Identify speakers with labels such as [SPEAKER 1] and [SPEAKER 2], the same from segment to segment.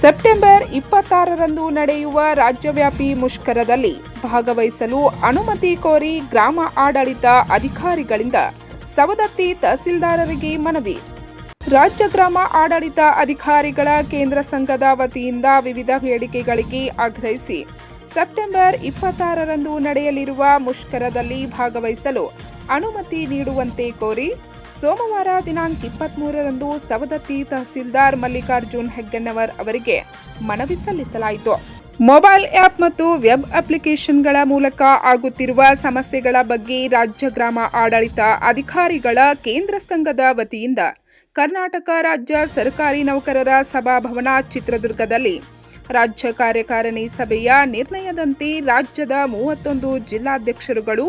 [SPEAKER 1] September ಇಪ್ಪತ್ತಾರರಂದು ನಡೆಯುವ ರಾಜ್ಯವ್ಯಾಪಿ ಮುಷ್ಕರದಲ್ಲಿ ಭಾಗವಹಿಸಲು ಅನುಮತಿ ಕೋರಿ ಗ್ರಾಮ ಆಡಳಿತ ಅಧಿಕಾರಿಗಳಿಂದ ಸವದತ್ತಿ ತಹಸೀಲ್ದಾರರಿಗೆ ಮನವಿ. ರಾಜ್ಯ ಗ್ರಾಮ ಆಡಳಿತ ಅಧಿಕಾರಿಗಳ ಕೇಂದ್ರ ಸಂಘದ ವತಿಯಿಂದ ವಿವಿಧ ಬೇಡಿಕೆಗಳಿಗೆ ಆಗ್ರಹಿಸಿ ಸೆಪ್ಟೆಂಬರ್ ಇಪ್ಪತ್ತಾರರಂದು ನಡೆಯಲಿರುವ ಮುಷ್ಕರದಲ್ಲಿ ಭಾಗವಹಿಸಲು ಅನುಮತಿ ನೀಡುವಂತೆ ಕೋರಿ ಸೋಮವಾರ ದಿನಾಂಕ ಇಪ್ಪತ್ಮೂರರಂದು ಸವದತ್ತಿ ತಹಸೀಲ್ದಾರ್ ಮಲ್ಲಿಕಾರ್ಜುನ್ ಹೆಗ್ಗನ್ನವರ್ ಅವರಿಗೆ ಮನವಿ ಸಲ್ಲಿಸಲಾಯಿತು. ಮೊಬೈಲ್ ಆ್ಯಪ್ ಮತ್ತು ವೆಬ್ ಅಪ್ಲಿಕೇಶನ್ಗಳ ಮೂಲಕ ಆಗುತ್ತಿರುವ ಸಮಸ್ಯೆಗಳ ಬಗ್ಗೆ ರಾಜ್ಯ ಗ್ರಾಮ ಆಡಳಿತ ಅಧಿಕಾರಿಗಳ ಕೇಂದ್ರ ಸಂಘದ ವತಿಯಿಂದ ಕರ್ನಾಟಕ ರಾಜ್ಯ ಸರ್ಕಾರಿ ನೌಕರರ ಸಭಾಭವನ ಚಿತ್ರದುರ್ಗದಲ್ಲಿ ರಾಜ್ಯ ಕಾರ್ಯಕಾರಿಣಿ ಸಭೆಯ ನಿರ್ಣಯದಂತೆ ರಾಜ್ಯದ ಮೂವತ್ತೊಂದು ಜಿಲ್ಲಾಧ್ಯಕ್ಷರುಗಳು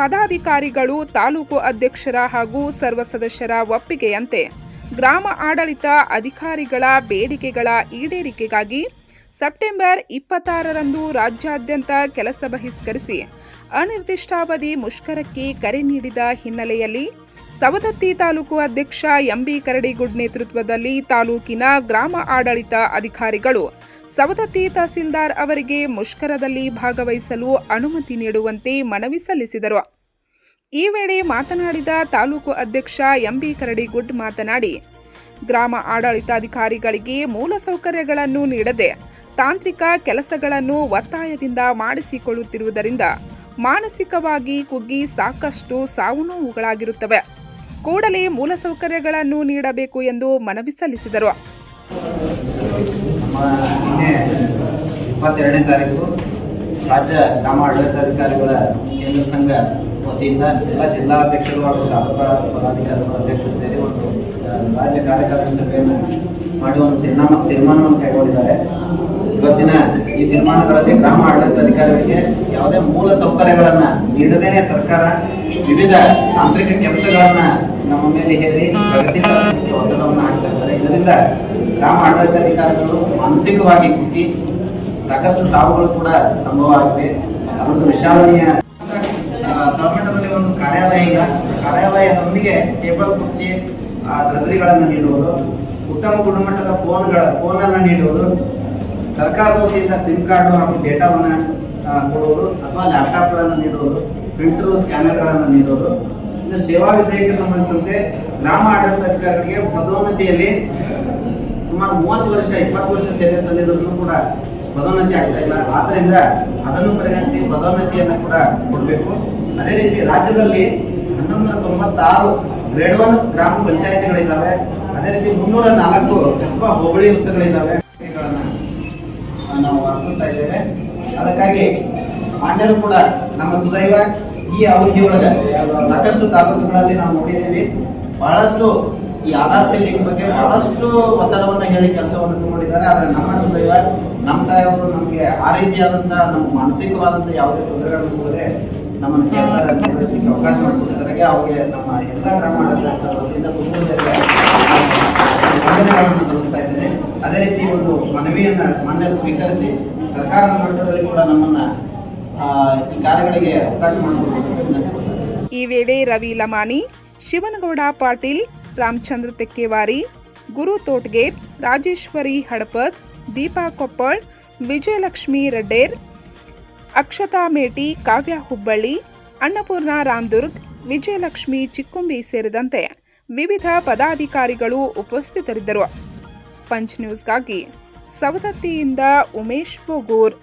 [SPEAKER 1] ಪದಾಧಿಕಾರಿಗಳು, ತಾಲೂಕು ಅಧ್ಯಕ್ಷರ ಹಾಗೂ ಸರ್ವ ಸದಸ್ಯರ ಒಪ್ಪಿಗೆಯಂತೆ ಗ್ರಾಮ ಆಡಳಿತ ಅಧಿಕಾರಿಗಳ ಬೇಡಿಕೆಗಳ ಈಡೇರಿಕೆಗಾಗಿ ಸೆಪ್ಟೆಂಬರ್ ಇಪ್ಪತ್ತಾರರಂದು ರಾಜ್ಯಾದ್ಯಂತ ಕೆಲಸ ಬಹಿಷ್ಕರಿಸಿ, ಅನಿರ್ದಿಷ್ಟಾವಧಿ ಮುಷ್ಕರಕ್ಕೆ ಕರೆ ನೀಡಿದ ಹಿನ್ನೆಲೆಯಲ್ಲಿ ಸವದತ್ತಿ ತಾಲೂಕು ಅಧ್ಯಕ್ಷ ಎಂಬಿ ಕರಡಿಗುಡ್ ನೇತೃತ್ವದಲ್ಲಿ ತಾಲೂಕಿನ ಗ್ರಾಮ ಆಡಳಿತ ಅಧಿಕಾರಿಗಳು ಸವದತ್ತಿ ತಹಸೀಲ್ದಾರ್ ಅವರಿಗೆ ಮುಷ್ಕರದಲ್ಲಿ ಭಾಗವಹಿಸಲು ಅನುಮತಿ ನೀಡುವಂತೆ ಮನವಿ ಸಲ್ಲಿಸಿದರು. ಈ ವೇಳೆ ಮಾತನಾಡಿದ ತಾಲೂಕು ಅಧ್ಯಕ್ಷ ಎಂಬಿ ಕರಡಿಗುಡ್ ಮಾತನಾಡಿ, ಗ್ರಾಮ ಆಡಳಿತಾಧಿಕಾರಿಗಳಿಗೆ ಮೂಲಸೌಕರ್ಯಗಳನ್ನು ನೀಡದೆ ತಾಂತ್ರಿಕ ಕೆಲಸಗಳನ್ನು ಒತ್ತಾಯದಿಂದ ಮಾಡಿಸಿಕೊಳ್ಳುತ್ತಿರುವುದರಿಂದ ಮಾನಸಿಕವಾಗಿ ಕುಗ್ಗಿ ಸಾಕಷ್ಟು ಸಾವು ನೋವುಗಳಾಗಿರುತ್ತವೆ. ಕೂಡಲೇ ಮೂಲಸೌಕರ್ಯಗಳನ್ನು ನೀಡಬೇಕು ಎಂದು ಮನವಿ ಸಲ್ಲಿಸಿದರು.
[SPEAKER 2] ನಮ್ಮ ನಿನ್ನೆ ಇಪ್ಪತ್ತೆರಡನೇ ತಾರೀಕು ರಾಜ್ಯ ಗ್ರಾಮ ಆಡಳಿತಾಧಿಕಾರಿಗಳ ಕೇಂದ್ರ ಸಂಘ ವತಿಯಿಂದ ಎಲ್ಲ ಜಿಲ್ಲಾಧ್ಯಕ್ಷರು ಹಾಗೂ ತಾಲೂಕಾ ಪದಾಧಿಕಾರಿಗಳ ಅಧ್ಯಕ್ಷರು ಸೇರಿ ಒಂದು ರಾಜ್ಯ ಕಾರ್ಯಕಾರಿಣಿ ಸಭೆಯನ್ನು ಮಾಡಿ ಒಂದು ತೀರ್ಮಾನ ತೀರ್ಮಾನವನ್ನು ಕೈಗೊಂಡಿದ್ದಾರೆ. ಇವತ್ತಿನ ಈ ತೀರ್ಮಾನಗಳಲ್ಲಿ ಗ್ರಾಮ ಆಡಳಿತಾಧಿಕಾರಿಗಳಿಗೆ ಯಾವುದೇ ಮೂಲ ಸೌಕರ್ಯಗಳನ್ನು ನೀಡದೇ ಸರ್ಕಾರ ವಿವಿಧ ತಾಂತ್ರಿಕ ಕೆಲಸಗಳನ್ನ ನಮ್ಮ ಮೇಲೆ ಹೇರಿ ಪ್ರಗತಿ ಒತ್ತಡವನ್ನು ಹಾಕ್ತಾ ಇದ್ದಾರೆ. ಇದರಿಂದ ಗ್ರಾಮ ಆಡಳಿತಾಧಿಕಾರಿಗಳು ಮಾನಸಿಕವಾಗಿ ಕುಟ್ಟಿ ಸಾಕಷ್ಟು ಸಾವುಗಳು ಕೂಡ ಸಂಭವ ಆಗಿವೆ ಅದೊಂದು ವಿಶಾಲನೀಯ ಆ, ತಳಮಟ್ಟದಲ್ಲಿ ಒಂದು ಕಾರ್ಯಾಲಯ ಇಲ್ಲ. ಕಾರ್ಯಾಲಯದೊಂದಿಗೆ ಟೇಬಲ್ ಕುರ್ಚಿ ಗಜರಿಗಳನ್ನು ನೀಡುವುದು ಉತ್ತಮ ಗುಣಮಟ್ಟದ ಫೋನ್ಗಳ ಫೋನನ್ನು ನೀಡುವುದು ಸರ್ಕಾರದ ವತಿಯಿಂದ ಸಿಮ್ ಕಾರ್ಡು ಹಾಗೂ ಡೇಟಾವನ್ನು ಕೊಡುವುದು ಅಥವಾ ಲ್ಯಾಪ್ಟಾಪ್ಗಳನ್ನು ನೀಡುವುದು ಪ್ರಿಂಟರು ಸ್ಕ್ಯಾನರ್ಗಳನ್ನು ನೀಡುವುದು. ಇನ್ನು ಸೇವಾ ವಿಷಯಕ್ಕೆ ಸಂಬಂಧಿಸಿದಂತೆ ಗ್ರಾಮ ಆಡಳಿತಾಧಿಕಾರಿಗಳಿಗೆ ಪದೋನ್ನತಿಯಲ್ಲಿ ಸುಮಾರು ಮೂವತ್ತು ವರ್ಷ, ಇಪ್ಪತ್ತು ವರ್ಷ ಸೇವೆ ಸಲ್ಲಿದ್ರು ಕೂಡ ಪದೋನ್ನತಿ ಆಗ್ತಾ ಇಲ್ಲ. ಆದ್ದರಿಂದ ಅದನ್ನು ಪರಿಗಣಿಸಿ ಪದೋನ್ನತಿಯನ್ನು ಕೂಡ ಕೊಡಬೇಕು. ಅದೇ ರೀತಿ ರಾಜ್ಯದಲ್ಲಿ ಹನ್ನೊಂದರ ತೊಂಬತ್ತಾರು ಗ್ರೇಡ್ ಒನ್ ಗ್ರಾಮ ಪಂಚಾಯತಿಗಳಿದ್ದಾವೆ. ಅದೇ ರೀತಿ ಮುನ್ನೂರ ನಾಲ್ಕು ಕಸ್ಬಾ ಹೋಬಳಿ ವೃತ್ತಗಳಿದ್ದಾವೆ. ನಾವು ಅರ್ಪಿಸ್ತಾ ಇದ್ದೇವೆ. ಅದಕ್ಕಾಗಿ ಪಾಂಡ್ಯರು ಕೂಡ ನಮ್ಮ ಸುದೈವ ಈ ಅವಧಿಯೊಳಗೆ ಸಾಕಷ್ಟು ತಾಲೂಕುಗಳಲ್ಲಿ ನಾವು ನೋಡಿದ್ದೀವಿ. ಬಹಳಷ್ಟು ಈ ಆಧಾರ್ ಸೀಟಿಂಗ್ ಬಗ್ಗೆ ಬಹಳಷ್ಟು ಒತ್ತಡವನ್ನು ಹೇಳಿ ಕೆಲಸವನ್ನು ತಗೊಂಡಿದ್ದಾರೆ. ಆದರೆ ನಮ್ಮ ಸುದೈವ ನಮ್ಮ ಸಾಹೇಬರು ನಮಗೆ ಆ ರೀತಿಯಾದಂಥ ನಮ್ಮ ಮಾನಸಿಕವಾದಂಥ ಯಾವುದೇ ತೊಂದರೆಗಳನ್ನು ಕೊಡದೆ ನಮ್ಮನ್ನು ಕೆಲಸ ನಿರ್ವಹಿಸಲಿಕ್ಕೆ ಅವಕಾಶ ಮಾಡಿಕೊಟ್ಟಿದ್ದಾರೆ. ಅವರಿಗೆ ನಮ್ಮ ಎಲ್ಲ ಗ್ರಾಮ ಆಡಳಿತ ವತಿಯಿಂದ ತುಂಬ ವಂದನೆಗಳನ್ನು ಸಲ್ಲಿಸ್ತಾ ಇದ್ದೇನೆ. ಅದೇ ರೀತಿ ಒಂದು ಮನವಿಯನ್ನು ಮನ್ನೆ ಸ್ವೀಕರಿಸಿ ಸರ್ಕಾರದ ಮಟ್ಟದಲ್ಲಿ ಕೂಡ ನಮ್ಮನ್ನು ಈ ಕಾರ್ಯಗಳಿಗೆ ಅವಕಾಶ ಮಾಡಿಕೊಡಬೇಕು
[SPEAKER 1] ಈ ವೇಳೆ ರವಿ ಲಮಾನಿ ಶಿವನಗೌಡ ಪಾಟೀಲ್ ರಾಮಚಂದ್ರ ತೆಕ್ಕೇವಾರಿ, ಗುರು ತೋಟ್ಗೇರ್, ರಾಜೇಶ್ವರಿ ಹಡಪದ್, ದೀಪಾ ಕೊಪ್ಪಳ್, ವಿಜಯಲಕ್ಷ್ಮಿ ರೆಡ್ಡೇರ್, ಅಕ್ಷತಾ ಮೇಟಿ, ಕಾವ್ಯ ಹುಬ್ಬಳ್ಳಿ, ಅನ್ನಪೂರ್ಣ ರಾಮದುರ್ಗ್, ವಿಜಯಲಕ್ಷ್ಮಿ ಚಿಕ್ಕುಂಬಿ ಸೇರಿದಂತೆ ವಿವಿಧ ಪದಾಧಿಕಾರಿಗಳು ಉಪಸ್ಥಿತರಿದ್ದರು. ಪಂಚ್ ನ್ಯೂಸ್ಗಾಗಿ ಸವದತ್ತಿಯಿಂದ ಉಮೇಶ್ ಬೋಗೂರ್.